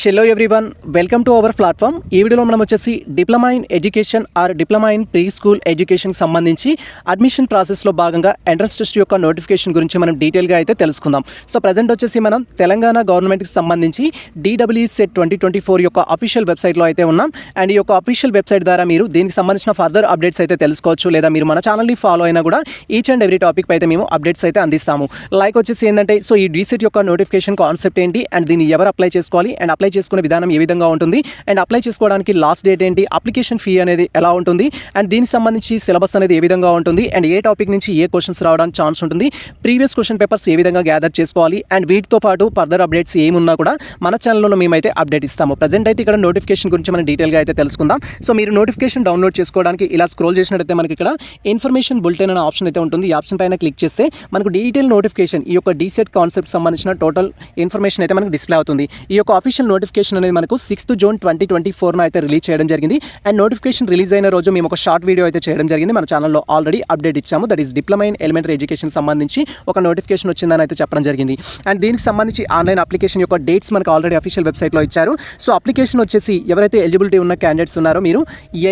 Hello everyone welcome to our platform ఈ వీడియోలో మనం వచ్చేసి diploma in education or diploma in preschool ఎడ్యుకేషన్కి సంబంధించి అడ్మిషన్ ప్రాసెస్లో భాగంగా ఎంట్రన్స్ టెస్ట్ యొక్క నోటిఫికేషన్ గురించి మనం డీటెయిల్గా అయితే తెలుసుకుందాం. సో ప్రజెంట్ వచ్చేసి మనం తెలంగాణ గవర్నమెంట్కి సంబంధించి DW set twenty twenty four యొక్క అఫీషియల్ వెబ్సైట్లో అయితే ఉన్నాం. అండ్ ఈ యొక్క అఫీషియల్ వెబ్సైట్ ద్వారా మీరు దీనికి సంబంధించిన ఫర్దర్ అప్డేట్స్ అయితే తెలుసుకోవచ్చు. లేదా మీరు మన ఛానల్ని ఫాలో అయినా కూడా ఈచ్ అండ్ ఎవ్రీ టాపిక్ అయితే మేము అప్డేట్స్ అయితే అందిస్తాము. లైక్ వచ్చేసి ఏంటంటే సో ఈ డీసెట్ యొక్క నోటిఫికేషన్ కాన్సెప్ట్ ఏంటి? అండ్ దీన్ని ఎవరు అప్లై చేసుకోవాలి? అండ్ అప్లై చేసుకునే విధానం ఏ విధంగా ఉంటుంది? అండ్ అప్లై చేసుకోవడానికి లాస్ట్ డేట్ ఏంటి? అప్లికేషన్ ఫీ అనేది ఎలా ఉంటుంది? అండ్ దీనికి సంబంధించి సిలబస్ అనేది ఏ విధంగా ఉంటుంది? అండ్ ఏ టాపిక్ నుంచి ఏ క్వశ్చన్స్ రావడానికి ఛాన్స్ ఉంటుంది? ప్రీవియస్ క్వశ్చన్ పేపర్స్ ఏ విధంగా గ్యాదర్ చేసుకోవాలి? అండ్ వీటితో పాటు ఫర్దర్ అప్డేట్స్ ఏమున్నా కూడా మన ఛానల్లో మేమైతే అప్డేట్ ఇస్తాము. ప్రజెంట్ అయితే ఇక్కడ నోటిఫికేషన్ గురించి మనం డీటెయిల్గా అయితే తెలుసుకుందాం. సో మీరు నోటిఫికేషన్ డౌన్లోడ్ చేసుకోవడానికి ఇలా స్క్రోల్ చేసినట్టయితే మనకి ఇక్కడ ఇన్ఫర్మేషన్ బులెటిన్ అనే ఆప్షన్ అయితే ఉంటుంది. ఈ ఆప్షన్ పైన క్లిక్ చేస్తే మనకు డీటెయిల్ నోటిఫికేషన్ ఈ యొక్క డీసెట్ కాన్సెప్ట్ సంబంధించిన టోటల్ ఇన్ఫర్మేషన్ అయితే మనకు డిస్ప్లే అవుతుంది. ఈ యొక్క అఫీషియల్ నోటిఫికేషన్ అనేది మనకు సిక్స్త్ జూన్ ట్వంటీ ట్వంటీ ఫోర్న అయితే రిలీజ్ చేయడం జరిగింది. అండ్ నోటిఫికేషన్ రిలీజ్ అయిన రోజు మేము ఒక షార్ట్ వీడియో అయితే చేయడం జరిగింది. మన ఛానల్లో ఆల్రెడీ అప్డేట్ ఇచ్చాము. That is diploma in elementary education సంబంధించి ఒక నోటిఫికేషన్ వచ్చిందని అయితే చెప్పడం జరిగింది. అండ్ దీనికి సంబంధించి ఆన్లైన్ అప్లికేషన్ యొక్క డేట్స్ మనకు ఆల్రెడీ అఫీషియల్ వెబ్సైట్లో ఇచ్చారు. సో అప్లికేషన్ వచ్చేసి ఎవరైతే ఎలిజిబిలిటీ ఉన్న క్యాండిడేట్స్ ఉన్నారో మీరు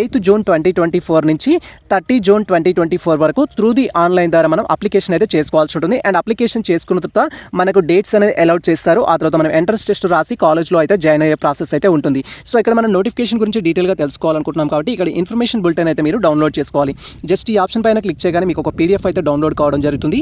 eighth June twenty twenty four నుంచి thirty June twenty twenty four వరకు త్రూ ది ఆన్లైన్ ద్వారా మనం అప్లికేషన్ అయితే చేసుకోవాల్సి ఉంటుంది. అండ్ అప్లికేషన్ చేసుకున్న తర్వాత మనకు డేట్స్ అనేది అలౌట్ చేస్తారు. ఆ తర్వాత మనం ఎంట్రన్స్ టెస్ట్ రాసి కాలేజ్లో అయితే జాయిన్ అయ్యే ప్రాసెస్ అయితే ఉంటుంది. సో ఇక్కడ మనం నోటిఫికేషన్ గురించి డీటెయిల్గా తెలుసుకోవాలనుకుంటున్నాం కాబట్టి ఇక్కడ ఇన్ఫర్మేషన్ బులెటిన్ అయితే మీరు డౌన్లోడ్ చేసుకోవాలి. జస్ట్ ఈ ఆప్షన్ పైన క్లిక్ చేయగానే మీకు ఒక పీడిఎఫ్ అయితే డౌన్లోడ్ కావడం జరుగుతుంది.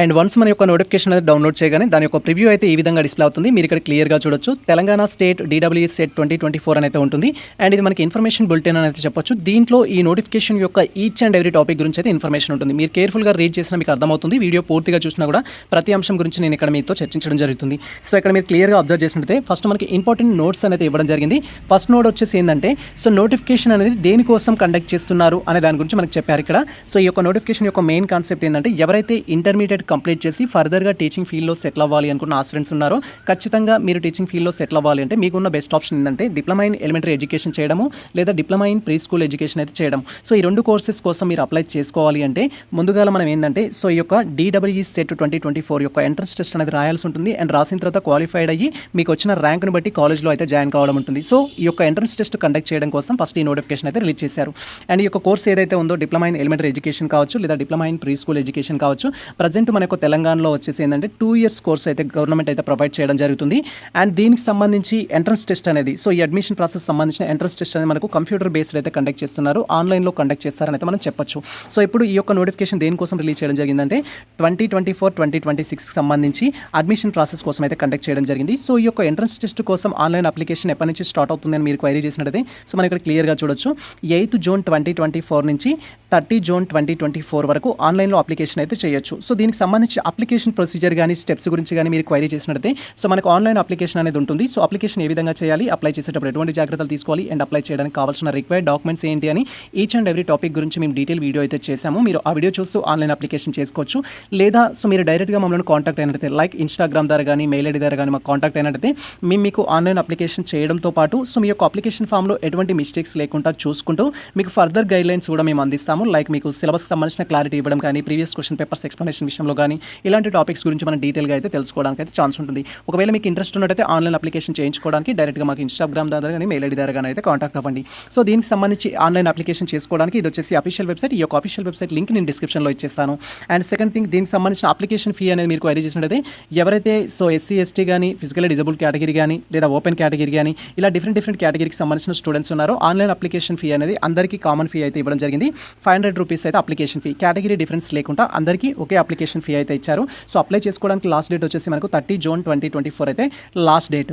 అండ్ వన్స్ మన యొక్క నోటిఫికేషన్ అనేది డౌన్లోడ్ చేయగానే దాని యొక్క ప్రివ్యూ అయితే ఈ విధంగా డిస్ప్లే అవుతుంది. మీరు ఇక్కడ క్లియర్గా చూడొచ్చు. Telangana state DWS set twenty twenty four అయితే ఉంటుంది. అండ్ ఇది మనకి ఇన్ఫర్మేషన్ బులెటిన్ అని అయితే చెప్పొచ్చు. దీంట్లో ఈ నోటిఫికేషన్ యొక్క ఈచ్ అండ్ ఎవ్రీ టాపిక్ గురించి అయితే ఇన్ఫర్మేషన్ ఉంటుంది. మీరు కేర్ఫుల్గా రీడ్ చేసినా మీకు అర్థమవుతుంది. వీడియో పూర్తిగా చూసినా కూడా ప్రతి అంశం గురించి నేను ఇక్కడ మీతో చర్చించడం జరుగుతుంది. సో ఇక్కడ మీరు క్లియర్గా అబ్జర్వ్ చేసినట్టే ఫస్ట్ మనకి ఇంపార్టెంట్ నోట్స్ అనేది ఇవ్వడం జరిగింది. ఫస్ట్ నోట్ వచ్చేసి ఏంటంటే సో నోటిఫికేషన్ అనేది దేనికోసం కండక్ట్ చేస్తున్నారు అనే దాని గురించి మనకి చెప్పారు ఇక్కడ. సో ఈ యొక్క నోటిఫికేషన్ యొక్క మెయిన్ కాన్సెప్ట్ ఏంటంటే ఎవరైతే ఇంటర్మీడియట్ కంప్లీట్ చేసి ఫర్దర్గా టీచింగ్ ఫీల్డ్లో సెటిల్ అవ్వాలి అనుకున్న ఆస్పిరెంట్స్ ఉన్నారో. ఖచ్చితంగా మీరు టీచింగ్ ఫీల్డ్లో సెటిల్ అవ్వాలి అంటే మీకున్న బెస్ట్ ఆప్షన్ ఏంటంటే డిప్లొమా ఇన్ ఎలిమెంటరీ ఎడ్యుకేషన్ చేయడము లేదా diploma in pre school education అయితే చేయడం. సో ఈ రెండు కోర్సెస్ కోసం మీరు అప్లై చేసుకోవాలి అంటే ముందుగా మనం ఏంటంటే సో ఈ యొక్క DWE set twenty twenty four యొక్క ఎంట్రన్స్ టెస్ట్ అనేది రాయాల్సి ఉంటుంది. అండ్ రాసిన తర్వాత క్వాలిఫైడ్ అయ్యి మీకు వచ్చిన ర్యాంక్ను బట్టి కాలేజ్లో అయితే జాయిన్ కావడం ఉంటుంది. సో ఈ యొక్క ఎంట్రన్స్ టెస్ట్ కండక్ట్ చేయడం కోసం ఫస్ట్ ఈ నోటిఫికేషన్ అయితే రిలీజ్ చేశారు. అండ్ ఈ యొక్క కోర్స్ ఏదైతే ఉందో డిప్లొమా ఇన్ ఎలిమెంటరీ ఎడ్యుకేషన్ కావచ్చు లేదా diploma in pre school education కావచ్చు ప్రజెంట్ మన యొక్క తెలంగాణలో వచ్చేసి ఏంటంటే టూ ఇయర్స్ కోర్స్ అయితే గవర్నమెంట్ అయితే ప్రొవైడ్ చేయడం జరుగుతుంది. అండ్ దీనికి సంబంధించి ఎంట్రన్స్ టెస్ట్ అనేది సో ఈ అడ్మిషన్ ప్రాసెస్ సంబంధించిన ఎంట్రన్స్ టెస్ట్ అనేది మనకు కంప్యూటర్ బేస్డ్ అయితే కండక్ట్ చేస్తున్నారు. ఆన్లైన్లో కండక్ట్ చేస్తారని అయితే మనం చెప్పొచ్చు. సో ఇప్పుడు ఈ యొక్క నోటిఫికేషన్ దేనికోసం రిలీజ్ చేయడం జరిగిందంటే twenty twenty four twenty twenty సిక్స్కి సంబంధించి అడ్మిషన్ ప్రాసెస్ కోసం అయితే కండక్ట్ చేయడం జరిగింది. సో ఈ యొక్క ఎంట్రన్స్ టెస్ట్ కోసం ఆన్లైన్ అప్లికేషన్ ఎప్పటి నుంచి స్టార్ట్ అవుతుందని మీరు క్వైరీ చేసినట్టయితే సో మనం ఇక్కడ క్లియర్గా చూడొచ్చు. Eighth June twenty twenty four నుంచి thirty June twenty twenty four వరకు ఆన్లైన్లో అప్లికేషన్ అయితే చేయొచ్చు. సో దీనికి సంబంధించి అప్లికేషన్ ప్రొసీజర్ కానీ స్టెప్స్ గురించి కానీ మీరు క్వైరీ చేసినట్టయితే సో మనకు ఆన్లైన్ అప్లికేషన్ అనేది ఉంటుంది. సో అప్లికేషన్ ఏ విధంగా చేయాలి అప్లై చేసేటప్పుడు ఎటువంటి జాగ్రత్తలు తీసుకోవాలి అండ్ అప్లై చేయడానికి కావాల్సిన రిక్వైర్డ్ డాక్యుమెంట్స్ ఏంటి అని ఈచ్ అండ్ ఎవ్రీ టాపిక్ గురించి మేము డీటెయిల్ వీడియో అయితే చేశాము. మీరు ఆ వీడియో చూస్తూ ఆన్లైన్ అప్లికేషన్ చేసుకోవచ్చు. లేదా సో మీరు డైరెక్ట్గా మమ్మల్ని కాంటాక్ట్ అయినట్టయితే లైక్ ఇన్స్టాగ్రామ్ ద్వారా కానీ మెయిల్ ఐడి ద్వారా కానీ మాకు కాంటాక్ట్ అయినట్టయితే మేము మీకు ఆన్లైన్ అప్లికేషన్ చేయడంతో పాటు సో మీ యొక్క అప్లికేషన్ ఫామ్లో ఎటువంటి మిస్టేక్స్ లేకుండా చూసుకుంటూ మీకు ఫర్దర్ గైడ్లైన్స్ కూడా మేము అందిస్తాము. లైక్ మీకు సిలబస్ సంబంధించిన క్లారిటీ ఇవ్వడం కానీ ప్రీవియస్ క్వశ్చన్ పేపర్స్ ఎక్స్ప్లెనేషన్ విషయంలో కానీ ఇలాంటి టాపిక్స్ గురించి మనం డీటెయిల్గా అయితే తెలుసుకోవడానికి అయితే ఛాన్స్ ఉంటుంది. ఒకవేళ మీకు ఇంట్రెస్ట్ ఉన్నట్టయితే ఆన్లైన్ అప్లికేషన్ చేయించుకోవడానికి డైరెక్ట్గా మాకు ఇన్స్టాగ్రామ్ ద్వారా కానీ మెయిల్ ఐడి ద్వారా కానీ అయితే కాంటాక్ట్ అవ్వండి. సో దీనికి సంబంధించి ఆన్లైన్ అప్లికేషన్ చేసుకోవడానికి ఇది వచ్చేసి అఫీషియల్ వెబ్సైట్ ఈ యొక్క అఫీషియల్ వెబ్సైట్ లింక్ నేను డిస్క్రిప్షన్లో ఇచ్చేస్తాను. అండ్ సెకండ్ థింగ్ దీనికి సంబంధించిన అప్లికేషన్ ఫీ అనేది మీరు క్వైరీ చేసినట్టయితే ఎవరైతే సో ఎస్సీ ఎస్టీ కానీ ఫిజికల్ డిజబుల్ కేటగిరీ కానీ లేదా ఓపెన్ కేటగిరీ కానీ ఇలా డిఫరెంట్ డిఫరెంట్ కేటగిరీకి సంబంధించిన స్టూడెంట్స్ ఉన్నారో ఆన్లైన్ అప్లికేషన్ ఫీ అనేది అందరికీ కామన్ ఫీ అయితే ఇవ్వడం జరిగింది. ఫైవ్ హండ్రెడ్ రూపీస్ అయితే అప్లికేషన్ ఫీ కేటగిరీ డిఫరెన్స్ లేకుండా అందరికీ ఒకే అప్లికేషన్ ఫీ అయితే ఇచ్చారు. సో అప్లై చేసుకోవడానికి లాస్ట్ డేట్ వచ్చేసి మనకు thirty June twenty twenty four అయితే last date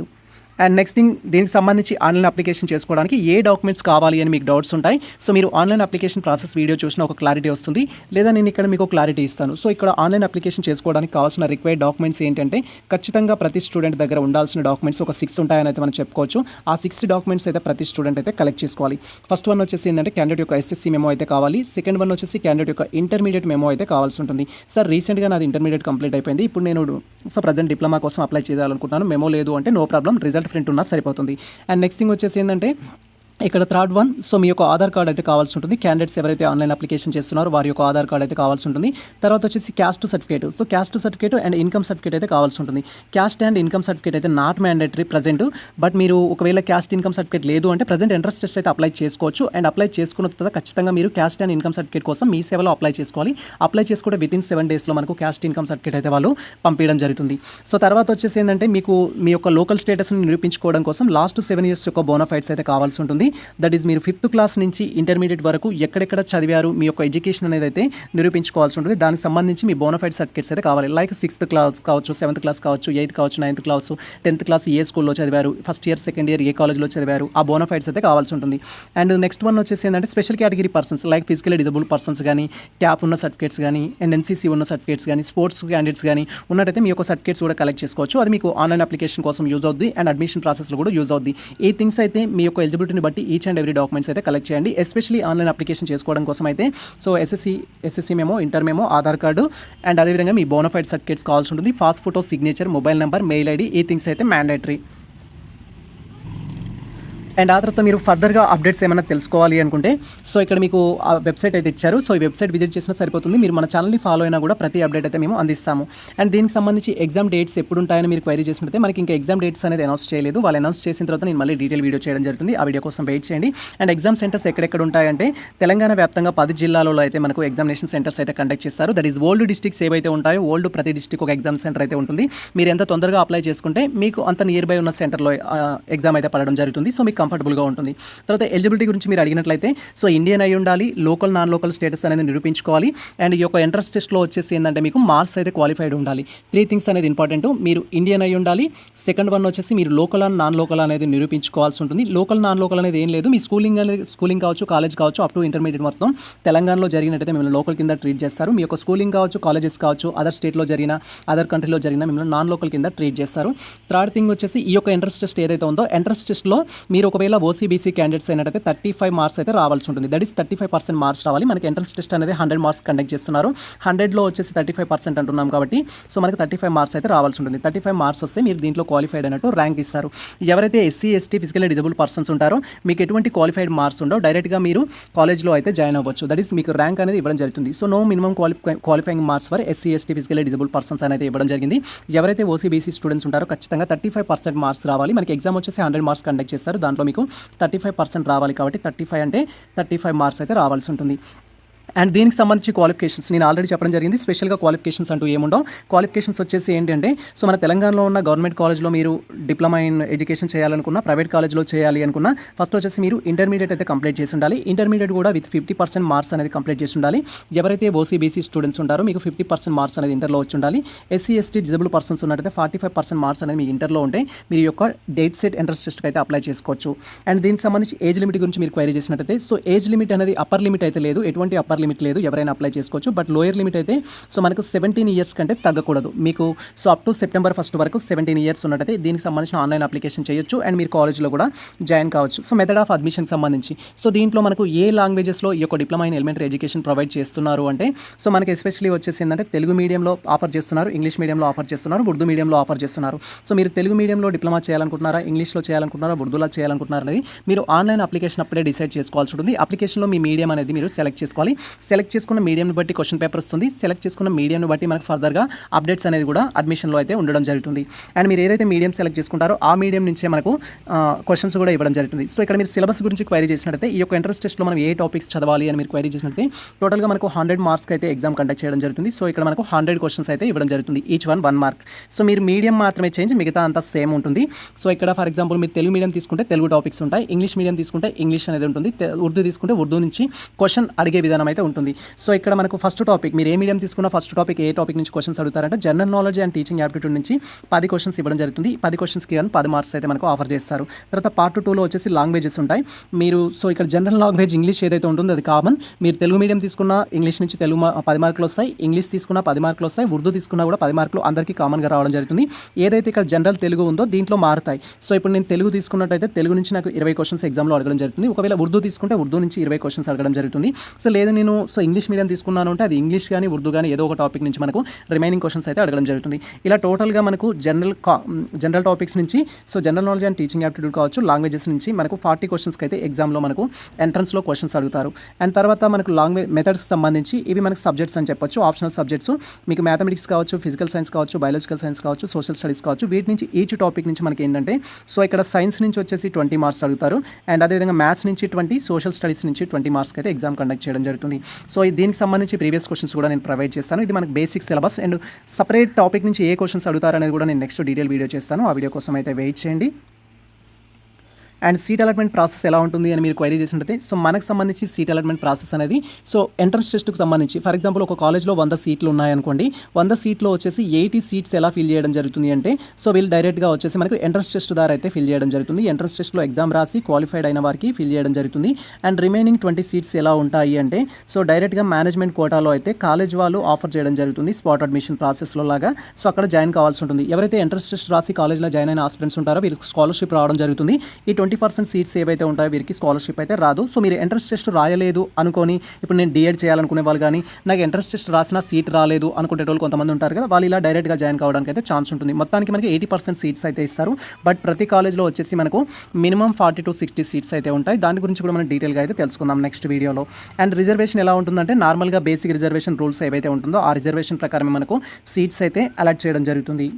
and next thing దీనికి సంబంధించి ఆన్లైన్ అప్లికేషన్ చేసుకోవడానికి ఏ డాక్యుమెంట్స్ కావాలి అని మీకు డౌట్స్ ఉంటాయి. సో మీరు ఆన్లైన్ అప్లికేషన్ ప్రాసెస్ వీడియో చూసిన ఒక క్లారిటీ వస్తుంది. లేదా నేను ఇక్కడ మీకు క్లారిటీ ఇస్తాను. సో ఇక్కడ ఆన్లైన్ అప్లికేషన్ చేసుకోవడానికి కావాల్సిన రిక్వైర్డ్ డాక్యుమెంట్స్ ఏంటంటే ఖచ్చితంగా ప్రతి స్టూడెంట్ దగ్గర ఉండాల్సిన డాక్యుమెంట్స్ ఒక సిక్స్ ఉంటాయని అయితే మనం చెప్పుకోవచ్చు. ఆ సిక్స్ డాక్యుమెంట్స్ అయితే ప్రతి స్టూడెంట్ అయితే కలెక్ట్ చేసుకోవాలి. ఫస్ట్ వన్ వచ్చేసి ఏంటంటే క్యాండిడేట్ యొక్క ఎస్ఎస్సీ మెమో అయితే కావాలి. సెకండ్ వన్ వచ్చేసి క్యాండిడేట్ యొక్క ఇంటర్మీడియట్ మెమో అయితే కావాల్సి ఉంటుంది. సార్ రీసెంట్గా నాది ఇంటర్మీడియట్ కంప్లీట్ అయిపోయింది. ఇప్పుడు నేను సో ప్రజెంట్ డిప్లొమా కోసం అప్లై చేయాలనుకుంటున్నాను. మెమో లేదు అంటే నో ప్రాబ్లం రిజల్ట్ ఫ్రెండ్ ఉన్నా సరిపోతుంది. అండ్ నెక్స్ట్ థింగ్ వచ్చేసి ఏంటంటే ఇక్కడ థర్డ్ వన్ సో మీ యొక్క ఆధార్ కార్డ్ అయితే కావాల్సి ఉంటుంది. క్యాండిడేట్స్ ఎవరైతే ఆన్లైన్ అప్లికేషన్ చేస్తున్నారో వారి యొక్క ఆధార్ కార్డ్ అయితే కావాల్సి ఉంటుంది. తర్వాత వచ్చేసి caste certificate so caste certificate and income certificate అయితే కావాల్సి ఉంటుంది. క్యాస్ట్ అండ్ ఇన్కమ్ సర్టిఫికేట్ అయితే నాట్ మ్యాండేటరీ ప్రజెంట్ బట్ మీరు ఒకవేళ క్యాస్ట్ ఇన్కమ్ సర్టిఫికేట్ లేదు అంటే ప్రజెంట్ ఎంట్రన్స్ టెస్ట్ అయితే అప్లై చేసుకోవచ్చు. అండ్ అప్లై చేసుకున్న తర్వాత ఖచ్చితంగా మీరు క్యాస్ట్ అండ్ ఇన్కమ్ సర్టిఫికేట్ కోసం మీ సేవలో అప్లై చేసుకోవాలి. అప్లై చేసుకుంటే విత్ ఇన్ సెవెన్ డేస్లో మనకు క్యాస్ట్ ఇన్కమ్ సర్టిఫికేట్ అయితే వాళ్ళు పంపించడం జరుగుతుంది. సో తర్వాత వచ్చేసి ఏంటంటే మీకు మీ యొక్క లోకల్ స్టేటస్ని నిరూపించుకోవడం కోసం లాస్ట్ సెవెన్ ఇయర్స్ యొక్క బోనఫైడ్స్ అయితే కావాల్సి ఉంటుంది. దట్ ఈస్ మీరు ఫిఫ్త్ క్లాస్ నుంచి ఇంటర్మీడియట్ వరకు ఎక్కడెక్కడ చదివారు మీ యొక్క ఎడ్యుకేషన్ అనేది అయితే నిరూపించుకోవాల్సి ఉంటుంది. దానికి సంబంధించి మీ బోనఫైడ్ సర్టిఫికేట్స్ అయితే కావాలి. లైక్ సిక్స్త్ క్లాస్ కావచ్చు సెవెంత్ క్లాస్ కావచ్చు ఎయిత్ కావచ్చు నైన్త్ క్లాస్ టెన్త్ క్లాస్ ఏ స్కూల్లో చదివారు ఫస్ట్ ఇయర్ సెకండ్ ఇయర్ ఏ కాలేజ్లో చదివారు ఆ బోనఫైడ్స్ అయితే కావాల్సి ఉంటుంది. అండ్ నెక్స్ట్ వన్ వచ్చేసి ఏంటంటే special category persons like physical disable persons కానీ ట్యాప్ ఉన్న సర్టిఫికేట్స్ కానీ అండ్ ఎన్సీసీ ఉన్న సర్టిఫికేట్స్ కానీ స్పోర్ట్స్ క్యాండిడేట్స్ కానీ ఉన్నట్టయితే మీ యొక్క సర్టిఫికేట్స్ కూడా కలెక్ట్ చేసుకోవచ్చు. అది మీకు ఆన్లైన్ అప్లికేషన్ కోసం యూజ్ అవుద్ది అండ్ అడ్మిషన్ ప్రాసెస్లో కూడా యూజ్ అవుద్ది. ఈ థింగ్స్ అయితే మీ యొక్క ఎలిజిబిలిటీని బట్టి ఈచ్ అండ్ ఎవ్రీ డాక్యుమెంట్స్ అయితే కలెక్ట్ చేయండి. ఎస్పెషలీ ఆన్లైన్ అప్లికేషన్ చేసుకోవడం కోసం అయితే so SSC SSC memo inter memo Aadhaar card and అదేవిధంగా మీ బోనఫైడ్ సర్టిఫికేట్స్ కావాల్సి ఉంటుంది. Fast photo signature mobile number mail ID ఈ థింగ్స్ అయితే మ్యాండేటరీ అండ్ ఆ తర్వాత మీరు ఫర్దర్గా అప్డేట్స్ ఏమైనా తెలుసుకోవాలి అనుకుంటే సో ఇక్కడ మీకు ఆ వెబ్సైట్ అయితే ఇచ్చారు. సో ఈ వెబ్సైట్ విజిట్ చేసినా సరిపోతుంది. మీరు మన ఛానల్ని ఫాలో అయినా కూడా ప్రతి అప్డేట్ అయితే మేము అందిస్తాము. అండ్ దీనికి సంబంధించి ఎగ్జామ్ డేట్స్ ఎప్పుడు ఉంటాయని మీరు క్వైరీ చేసినట్టే మనకి ఇంకా ఎగ్జామ్ డేట్స్ అనేది అనౌన్స్ చేయలేదు. వాళ్ళు అనౌన్స్ చేసిన తర్వాత నేను మళ్ళీ డీటెయిల్ వీడియో చేయడం జరుగుతుంది. ఆ వీడియో కోసం వెయిట్ చేయండి. అండ్ ఎగ్జామ్ సెంటర్స్ ఎక్కడెక్కడ ఉంటాయంటే తెలంగాణ వ్యాప్తంగా పది జిల్లాలలో అయితే మనకు ఎగ్జామినేషన్ సెంటర్స్ అయితే కండక్ట్ చేస్తారు. దట్ ఈస్ ఓల్డ్ డిస్ట్రిక్ట్స్ ఏవైతే ఉంటాయో ఓల్డ్ ప్రతి డిస్టిక్ ఒక ఎగ్జామ్ సెంటర్ అయితే ఉంటుంది. మీరు ఎంత తొందరగా అప్లై చేసుకుంటే మీకు అంత నియర్ బై ఉన్న సెంటర్లో ఎగ్జామ్ అయితే పడడం జరుగుతుంది. సో మీకు కంఫర్టబుల్గా ఉంటుంది. తర్వాత ఎలిజిబిలిటీ గురించి మీరు అడిగినట్లయితే సో ఇండియన్ అయి ఉండాలి లోకల్ నాన్ లోకల్ స్టేటస్ అనేది నిరూపించుకోవాలి. అండ్ ఈ యొక్క ఎంట్రన్స్ టెస్ట్లో వచ్చేసి ఏంటంటే మీకు మార్క్స్ అయితే క్వాలిఫైడ్ ఉండాలి. త్రీ థింగ్స్ అనేది ఇంపార్టెంట్ మీరు ఇండియన్ అయి ఉండాలి సెకండ్ వన్ వచ్చేసి మీరు లోకల్ అండ్ నాన్ లోకల్ అనేది నిరూపించుకోవాల్సి ఉంటుంది. లోకల్ నాన్ లోకల్ అనేది ఏం లేదు. మీ స్కూలింగ్ అనేది స్కూలింగ్ కావచ్చు కాలేజ్ కావచ్చు అప్ టు ఇంటర్మీడియట్ మొత్తం తెలంగాణలో జరిగినట్టయితే మిమ్మల్ని లోకల్ కింద ట్రీట్ చేస్తారు. మీ యొక్క స్కూలింగ్ కావచ్చు కాలేజెస్ కావచ్చు అదర్ స్టేట్లో జరిగిన అదర్ కంట్రీలో జరిగిన మిమ్మల్ని నాన్ లోకల్ కింద ట్రీట్ చేస్తారు. థర్డ్ థింగ్ వచ్చేసి ఈ యొక్క ఎంట్రన్స్ టెస్ట్ ఏదైతే ఉందో ఎంట్రన్స్ టెస్ట్లో మీరు ఒకవేళ ఓసీబీసీ క్యాండిడేట్స్ అయినట్టయితే థర్టీ ఫైవ్ మార్క్స్ అయితే రావాల్సి ఉంటుంది. That is thirty five percent marks రావాలి. మనకి ఎంట్రన్స్ టెస్ట్ అనేది హండ్రెడ్ మార్క్స్ కండక్ట్ చేస్తున్నారు. హండ్రెడ్లో వచ్చేసి థర్టీ ఫైవ్ పర్సెంట్ అంటున్నాం కాబట్టి సో మనకి థర్టీ ఫైవ్ మార్క్స్ అయితే రావాల్సి ఉంటుంది. థర్టీ ఫైవ్ మార్క్స్ వస్తే మీరు దీంట్లో క్వాలిఫైడ్ అయినట్టు ర్యాంక్ ఇస్తారు. ఎవరైతే SC ST physical disable persons ఉంటారో మీకు ఎటువంటి క్వాలిఫైడ్ మార్క్స్ ఉండవు. డైరెక్ట్గా మీరు కాలేజ్లో అయితే జాయిన్ అవ్వచ్చు. దట్ ఈస్ మీకు ర్యాంక్ అనేది ఇవ్వడం జరుగుతుంది. So no minimum qualify qualifying marks for SC ST physical disable persons అనేది ఇవ్వడం జరిగింది. ఎవరైతే ఓసీబీసీ స్టూడెంట్స్ ఉంటారో ఖచ్చితంగా థర్టీ ఫైవ్ పర్సెంట్ మార్క్స్ రావాలి. మనకి ఎగ్జామ్ వచ్చేసి హండ్రెడ్ మార్క్స్ కండక్ట్ చేస్తారు. దాంట్లో మీకు థర్టీ ఫైవ్ పర్సెంట్ రావాలి కాబట్టి థర్టీ ఫైవ్ అంటే థర్టీ ఫైవ్ మార్క్స్ అయితే రావాల్సి ఉంటుంది. అండ్ దీనికి సంబంధించి క్వాలిఫికేషన్స్ నేను ఆల్రెడీ చెప్పడం జరిగింది స్పెషల్గా క్వాలిఫికేషన్స్ అంటూ ఏముండవు. క్వాలిఫికేషన్స్ వచ్చేసి ఏంటంటే సో మన తెలంగాణలో ఉన్న గవర్నమెంట్ కాలేజ్లో మీరు డిప్లొమా ఇన్ ఎడ్యుకేషన్ చేయాలనుకున్నా ప్రైవేట్ కాలేజ్లో చేయాలి అనుకున్నా ఫస్ట్ వచ్చేసి మీరు ఇంటర్మీడియట్ అయితే కంప్లీట్ చేసి ఉండాలి. ఇంటర్మీడియట్ కూడా విత్ ఫిఫ్టీ పర్సెంట్ మార్క్స్ అనేది కంప్లీట్ చేసి ఉండాలి. ఎవరైతే ఓసీబీసీ స్టూడెంట్స్ ఉంటారో మీకు ఫిఫ్టీ పర్సెంట్ మార్క్స్ అనేది ఇంటర్లో వచ్చి ఉండాలి. ఎస్సీ ఎస్టీ డిజబుల్ పర్సన్స్ ఉన్నట్టయితే ఫార్టీ ఫైవ్ పర్సెంట్ మార్క్స్ అనేది మీ ఇంటర్లో ఉంటే మీరు యొక్క డేట్ సెట్ ఎంట్రన్స్ టెస్ట్కి అయితే అప్లై చేసుకోవచ్చు. అండ్ దీనికి సంబంధించి ఏజ్ లిమిట్ గురించి మీరు క్వైరీ చేసినట్టయితే సో ఏజ్ లిమిట్ అనేది అప్పర్ లిమిట్ అయితే లేదు. ఎటువంటి అప్పర్ లిమిట్ లిమిట్ లేదు ఎవరైనా అప్లై చేసుకోవచ్చు. బట్ లోయర్ లిమిట్ అయితే సో మనకు సెవెంటీన్ ఇయర్స్ కంటే తగ్గకూడదు. మీకు so up to September first వరకు సెవెంటీన్ ఇయర్స్ ఉన్నట్టయితే దీనికి సంబంధించిన ఆన్లైన్ అప్లికేషన్ చేయొచ్చు. అండ్ మీరు కాలేజ్లో కూడా జాయిన్ కావచ్చు. సో మెథడ్ ఆఫ్ అడ్మిషన్ సంబంధించి. సో దీంట్లో మనకు ఏ లాంగ్వేజెస్లో ఈ యొక్క diploma in elementary education provide చేస్తున్నారు అంటే సో మనకి ఎస్పెషల్లీ వచ్చేసి ఏంటంటే తెలుగు మీడియంలో ఆఫర్ చేస్తున్నారు ఇంగ్లీష్ మీడియంలో ఆఫర్ చేస్తున్నారు ఉర్దూ మీడియంలో ఆఫర్ చేస్తున్నారు. సో మీరు తెలుగు మీడియంలో డిప్లొమా చేయాలనుకుంటున్నారా ఇంగ్లీష్లో చేయాలనుకుంటున్నారా ఉర్దూలో చేయాలనుకుంటున్నారా అనేది మీరు ఆన్లైన్ అప్లికేషన్ అప్పుడే డిసైడ్ చేసుకోవాల్సి ఉంటుంది. అప్లికేషన్లో మీ మీడియం అనేది మీరు సెలెక్ట్ చేసుకోవాలి. సెలెక్ట్ చేసుకున్న మీడియంని బట్టి క్వశ్చన్ పేపర్ వస్తుంది. సెలెక్ట్ చేసుకున్న మీడియంని బట్టి మనకు ఫర్దర్గా అప్డేట్స్ అనేది కూడా అడ్మిషన్లో అయితే ఉండడం జరుగుతుంది. అండ్ మీరు ఏదైతే మీడియం సెలెక్ట్ చేసుకుంటారో ఆ మీడియం నుంచే మనకు క్వశ్చన్స్ కూడా ఇవ్వడం జరుగుతుంది. సో ఇక్కడ మీరు సిలబస్ గురించి క్వైరీ చేసినట్టయితే ఈ యొక్క ఇంట్రెస్ట్ టెస్ట్లో మనం ఏ టాపిక్స్ చదవాలి అని మీరు క్వైరీ చేసినట్లయితే టోటల్గా మనకు హండ్రెడ్ మార్క్స్ అయితే ఎగ్జామ్ కండక్ట్ చేయడం జరుగుతుంది. సో ఇక్కడ మనకు హండ్రెడ్ క్వశ్చన్స్ అయితే ఇవ్వడం జరుగుతుంది. Each one one mark so మీరు మీడియం మాత్రమే చేంజ్ మిగతా అంతా సేమ్ ఉంటుంది. సో ఇక్కడ ఫర్ ఎగ్జాంపుల్ మీరు తెలుగు మీడియం తీసుకుంటే తెలుగు టాపిక్స్ ఉంటాయి. ఇంగ్లీష్ మీడియం తీసుకుంటే ఇంగ్లీష్ అనేది ఉంటుంది. ఉర్దూ తీసుకుంటే ఉర్దూ నుంచి క్వశ్చన్ అడిగే విధానం అయితే ఉంటుంది. సో ఇక్కడ మనకు ఫస్ట్ టాపిక్ మీరు ఏ మీడియం తీసుకున్న ఫస్ట్ టాపిక్ ఏ టాపిక్ నుంచి questions అడుగుతారంటే general knowledge and teaching aptitude నుంచి పది క్వశ్చన్స్ ఇవ్వడం జరుగుతుంది. పది క్వశ్చన్స్కి కానీ పది మార్క్స్ అయితే మనకు ఆఫర్ చేస్తారు. తర్వాత పార్ట్ టూలో వచ్చేసి లాంగ్వేజెస్ ఉంటాయి. మీరు సో ఇక్కడ జనరల్ లాంగ్వేజ్ ఇంగ్లీష్ ఏదైతే ఉంటుందో అది కామన్ మీరు తెలుగు మీడియం తీసుకున్న ఇంగ్లీష్ నుంచి తెలుగు మా- పది మార్కులు వస్తాయి. ఇంగ్లీష్ తీసుకున్న పది మార్కులు వస్తాయి. ఉర్దూ తీసుకున్నా కూడా పది మార్కులు అందరికీ కామన్గా రావడం జరుగుతుంది. ఏదైతే ఇక్కడ జనరల్ తెలుగు ఉందో దీంట్లో మారుతాయి. సో ఇప్పుడు నేను తెలుగు తీసుకున్నట్టయితే తెలుగు నుంచి నాకు ఇరవై క్వశ్చన్స్ ఎగ్జామ్లో అడగడం జరుగుతుంది. ఒకవేళ ఉర్దూ తీసుకుంటే ఉర్దూ నుంచి ఇరవై క్వశ్చన్స్ అడగడం జరుగుతుంది. సో లేదు నేను సో ఇంగ్లీష్ మీడియం తీసుకున్నాను అంటే అది ఇంగ్లీష్ కానీ ఉర్దూ కానీ ఏదో ఒక టాపిక్ నుంచి మనకు రిమైనింగ్ క్వశ్చన్స్ అయితే అడగడం జరుగుతుంది. ఇలా టోటల్గా మనకు జనరల్ జనరల్ టాపిక్స్ నుంచి so general knowledge and teaching aptitude కావచ్చు లాంగ్వేజెస్ నుంచి మనకు ఫార్టీ క్వశ్చన్స్కి అయితే ఎగ్జామ్లో మనకు ఎంట్రన్స్లో క్వశ్చన్స్ అడుగుతారు. అండ్ తర్వాత మనకు లాంగ్వేజ్ మెథడ్స్ సంబంధించి ఇవి మనకు సబ్జెక్ట్స్ అని చెప్పొచ్చు ఆప్షనల్ సబ్జెక్ట్స్ మీకు మ్యాథమెటిక్స్ కావచ్చు ఫిజికల్ సైన్స్ కావచ్చు బయాలజికల్ సైన్స్ కావచ్చు సోషల్ స్టడీస్ కావచ్చు వీటి నుంచి ఈచ్ టాపిక్ నుంచి మనకి ఏంటంటే సో ఇక్కడ సైన్స్ నుంచి వచ్చేసి ట్వంటీ మార్క్స్ అడుగుతారు. అండ్ అదేవిధంగా మ్యాథ్స్ నుంచి ట్వంటీ సోషల్ స్టడీస్ నుంచి ట్వంటీ మార్క్స్కి అయితే ఎగ్జామ్ కండక్ట్ చేయడం జరుగుతుంది. సో దీనికి సంబంధించి ప్రీవియస్ క్వశ్చన్స్ కూడా నేను ప్రొవైడ్ చేస్తాను. ఇది మనకు basic syllabus and separate topic నుంచి ఏ క్వశ్చన్స్ అడుగుతారనేది కూడా నేను నెక్స్ట్ డీటెయిల్ వీడియో చేస్తాను. ఆ వీడియో కోసం అయితే వెయిట్ చేయండి. అండ్ సీట్ అలాట్మెంట్ ప్రాసెస్ ఎలా ఉంటుంది అని మీరు క్వైరీ చేసినట్టయితే సో మనకు సంబంధించి సీట్ అలాట్మెంట్ ప్రాసెస్ అనేది సో ఎంట్రన్స్ టెస్ట్కి సంబంధించి ఫర్ ఎగ్జాంపుల్ ఒక కాలేజ్లో వంద సీట్లు ఉన్నాయనుకోండి వంద సీట్లో వచ్చేసి ఎయిటీ సీట్స్ ఎలా ఫిల్ చేయడం జరుగుతుంది అంటే సో వీళ్ళు డైరెక్ట్గా వచ్చేసి మనకు ఎంట్రన్స్ టెస్ట్ ద్వారా అయితే ఫిల్ చేయడం జరుగుతుంది. ఎంట్రన్స్ టెస్ట్లో ఎగ్జామ్ రాసి క్వాలిఫైడ్ అయిన వారికి ఫిల్ చేయడం జరుగుతుంది. అండ్ రిమైనింగ్ ట్వంటీ సీట్స్ ఎలా ఉంటాయి అంటే సో డైరెక్ట్గా మేనేజ్మెంట్ కోటాలో అయితే కాలేజ్ వాళ్ళు ఆఫర్ చేయడం జరుగుతుంది స్పాట్ అడ్మిషన్ ప్రాసెస్లో లాగా. సో అక్కడ జాయిన్ కావాల్సి ఉంటుంది. ఎవరైతే ఎంట్రన్స్ టెస్ట్ రాసి కాలేజ్లో జాయిన్ అయిన ఆస్పిరెంట్స్ ఉంటారో వీరికి స్కాలర్షిప్ రావడం జరుగుతుంది. ఈ ట్వంటీ పర్సెంట్ సీట్స్ ఏవైతే ఉంటాయో వీరికి స్కాలర్షిప్ అయితే రాదు. సో మీరు ఎంట్రన్స్ టెస్ట్ రాయలేదు అనుకొని ఇప్పుడు నేను డిఎడ్ చేయాలనుకునే వాళ్ళు కానీ నాకు ఎంట్రన్స్ టెస్ట్ రాసిన సీట్ రాలేదు అనుకునే వాళ్ళు కొంతమంది ఉంటారు కదా వాళ్ళు ఇలా డైరెక్ట్గా జాయిన్ కావడానికి అయితే ఛాన్స్ ఉంటుంది. మొత్తానికి మనకి ఎయిటీ పర్సెంట్ సీట్స్ అయితే ఇస్తారు. బట్ ప్రతి కాలేజ్లో వచ్చేసి మనకు minimum forty to sixty seats అయితే ఉంటాయి. దాని గురించి కూడా మనం డీటెయిల్గా అయితే తెలుసుకుందాం నెక్స్ట్ వీడియోలో. అండ్ రిజర్వేషన్ ఎలా ఉంటుందంటే నార్మల్గా బేసిక్ రిజర్వేషన్ రూల్స్ ఏవైతే ఉంటుందో ఆ రిజర్వేషన్ ప్రకారం మనకు సీట్స్ అయితే అలాట్ చేయడం జరుగుతుంది.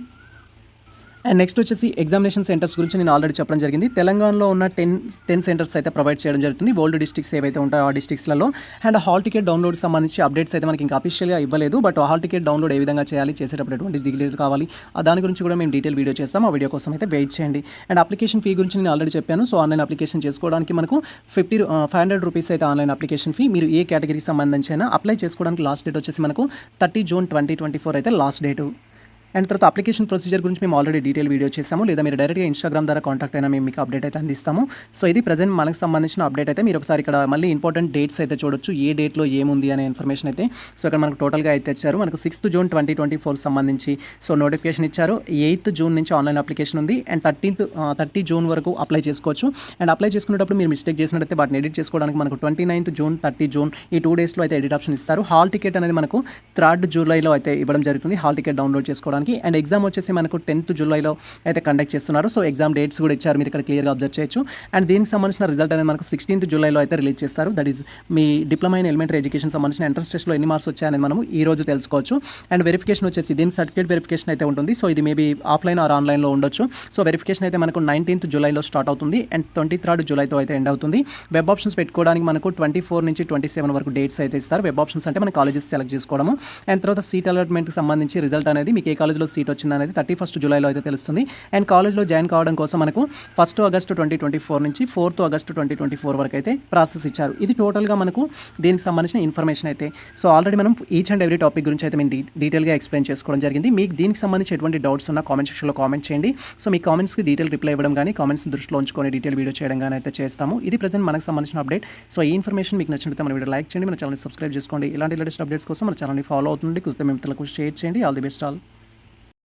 అండ్ నెక్స్ట్ వచ్చేసి ఎగ్జామినేషన్ సెంటర్స్ గురించి నేను ఆల్రెడీ చెప్పడం జరిగింది. తెలంగాణలో ఉన్న టెన్ టెన్ సెంటర్స్ అయితే ప్రొవైడ్ చేయడం జరుగుతుంది. ఓల్డ్ డిస్ట్రిక్ట్స్ ఏవైతే ఉంటాయో ఆ డిస్ట్రిక్ట్స్లలో అండ్ హాల్ టికెట్ డౌన్లోడ్ సంబంధించి అప్డేట్స్ అయితే మనకి ఇంకా అఫీషియల్గా ఇవ్వలేదు. బట్ హాల్ టికెట్ డౌన్లోడ్ ఏ విధంగా చేయాలి? చేసేటప్పుడు ఎటువంటి డిగ్రీలు కావాలి? దాని గురించి కూడా మేము డీటెయిల్ వీడియో చేస్తాం. ఆ వీడియో కోసం అయితే వెయిట్ చేయండి. అండ్ అప్లికేషన్ ఫీ గురించి నేను ఆల్రెడీ చెప్పాను. సో ఆన్లైన్ అప్లికేషన్ చేసుకోవడానికి మనకు ఫిఫ్టీ ఫైవ్ హండ్రెడ్ రూపీస్ అయితే ఆన్లైన్ అప్లికేషన్ ఫీ మీరు ఏ కేటగిరీకి సంబంధించి అయినా అప్లై చేసుకోవడానికి లాస్ట్ డేట్ వచ్చేసి మనకు thirty June twenty twenty four అయితే లాస్ట్ డేటు అండ్ తర్వాత అప్లికేషన్ ప్రొసీజర్ గురించి మేము ఆల్రెడీ డీటెయిల్ వీడియో చేసాము. లేదా మీరు డైరెక్ట్గా ఇన్స్టాగ్రామ్ ద్వారా కాంటాక్ట్ అయినా మేము మీకు అప్డేట్ అయితే అందిస్తాము. సో ఇది ప్రజెంట్ మనకు సంబంధించిన అప్డేట్ అయితే మీరు ఒకసారి ఇక్కడ మళ్ళీ ఇంపార్టెంట్ డేట్స్ అయితే చూడొచ్చు. ఏ డేట్లో ఏముంది అనే ఇన్ఫర్మేషన్ అయితే. సో ఇక్కడ మనకు టోటల్గా అయితే ఇచ్చారు మనకు sixth June twenty twenty four సంబంధించి సో నోటిఫికేషన్ ఇచ్చారు. ఎయిత్ జూన్ నుంచి ఆన్లైన్ అప్లికేషన్ ఉంది. అండ్ థర్టీన్త్ థర్టీ జూన్ వరకు అప్లై చేసుకోవచ్చు. అండ్ అప్లై చేసుకునేటప్పుడు మీరు మిస్టేక్ చేసినట్టయితే వాటిని ఎడిట్ చేసుకోవడానికి మనకు twenty ninth June thirty June ఈ టూ డేస్లో అయితే ఎడిట్ ఆప్షన్ ఇస్తారు. హాల్ టికెట్ అనేది మనకు థర్డ్ జూలైలో అయితే ఇవ్వడం జరుగుతుంది. హాల్ టికెట్ డౌన్లోడ్ చేసుకోవడానికి అండ్ ఎగ్జామ్ వచ్చేసి మనకు టెన్త్ జూలైలో అయితే కండక్ట్ చేస్తున్నారు. సో ఎగ్జామ్ డేట్స్ కూడా ఇచ్చారు. మీరు ఇక్కడ క్లియర్గా అబ్జర్వ్ చేయొచ్చు. అండ్ దీనికి సంబంధించిన రిజల్ట్ అనేది మనకు సిక్స్టీన్త్ జూలైలో అయితే రిలీజ్ చేస్తారు. దట్ ఈస్ మీ డిప్లొమా ఇన్ ఎలిమెంటరీ ఎడ్యుకేషన్ సంబంధించిన ఎంట్రన్స్ టెస్ట్లో ఎన్ని మార్క్స్ వచ్చాయని మనం ఈ రోజు తెలుసుకోవచ్చు. అండ్ వెరిఫికేషన్ వచ్చేసి దీని సర్టిఫికేట్ వెరిఫికేషన్ అయితే ఉంటుంది. సో ఇది మేబీ ఆఫ్లైన్ ఆర్ ఆన్లైన్లో ఉండొచ్చు. సో వెరిఫికేషన్ అయితే మనకు నైన్టీన్త్ జూలైలో స్టార్ట్ అవుతుంది. అండ్ ట్వంటీ థర్డ్ జూలైతో అయితే ఎండ్ అవుతుంది. వెబ్ ఆప్షన్స్ పెట్టుకోవడానికి మనకు ట్వంటీ ఫోర్ నుంచి ట్వంటీ సెవెన్ వరకు డేట్స్ అయితే ఇస్తారు. వెబ్ ఆప్షన్స్ అంటే మన కాలేజెస్ సెలెక్ట్ చేసుకోవడము. అండ్ తర్వాత సీట్ అలాట్మెంట్కి సంబంధించి రిజల్ట్ అనేది మీకు ఏ కాలేజ్లో సీట్ వచ్చింది అనేది థర్టీ ఫస్ట్ జూలైలో అయితే తెలుస్తుంది. అండ్ కాలేజ్లో జాయిన్ కావడం కోసం మనకు first August twenty twenty four నుంచి fourth August twenty twenty four వరకు అయితే ప్రాసెస్ ఇచ్చారు. ఇది టోటల్గా మనకు దీనికి సంబంధించిన ఇన్ఫర్మేషన్ అయితే. సో ఆల్రెడీ మనం ఈచ్ అండ్ ఎవ్రీ టాపిక్ గురించి అయితే మేము డీ డీటెయిల్గా ఎక్స్ప్లెయిన్ చేసుకోవడం జరిగింది. మీకు దీనికి సంబంధించి ఎటువంటి డౌట్స్ ఉన్నా కామెంట్ సెక్షన్లో కామెంట్ చేయండి. సో మీ కామెంట్స్కి డీటెయిల్ రిప్లై ఇవ్వడం కానీ కామెంట్స్ దృష్టిలో ఉంచుకొని డీటెయిల్ వీడియో చేయడం కానీ అయితే చేస్తాము. ఇది ప్రజెంట్ మనకు సంబంధించిన అప్డేట్. సో ఈ ఇన్ఫర్మేషన్ మీకు నచ్చినట్లయితే మన వీడియో లైక్ చేయండి. మన ఛానల్ సబ్స్క్రైబ్ చేసుకోండి. ఇలాంటి లేటెస్ట్ అప్డేట్స్ కోసం మన ఛానల్ని ఫాలో అవుతుంది కృత మిత్రులకు షేర్ చేయండి. All the best all.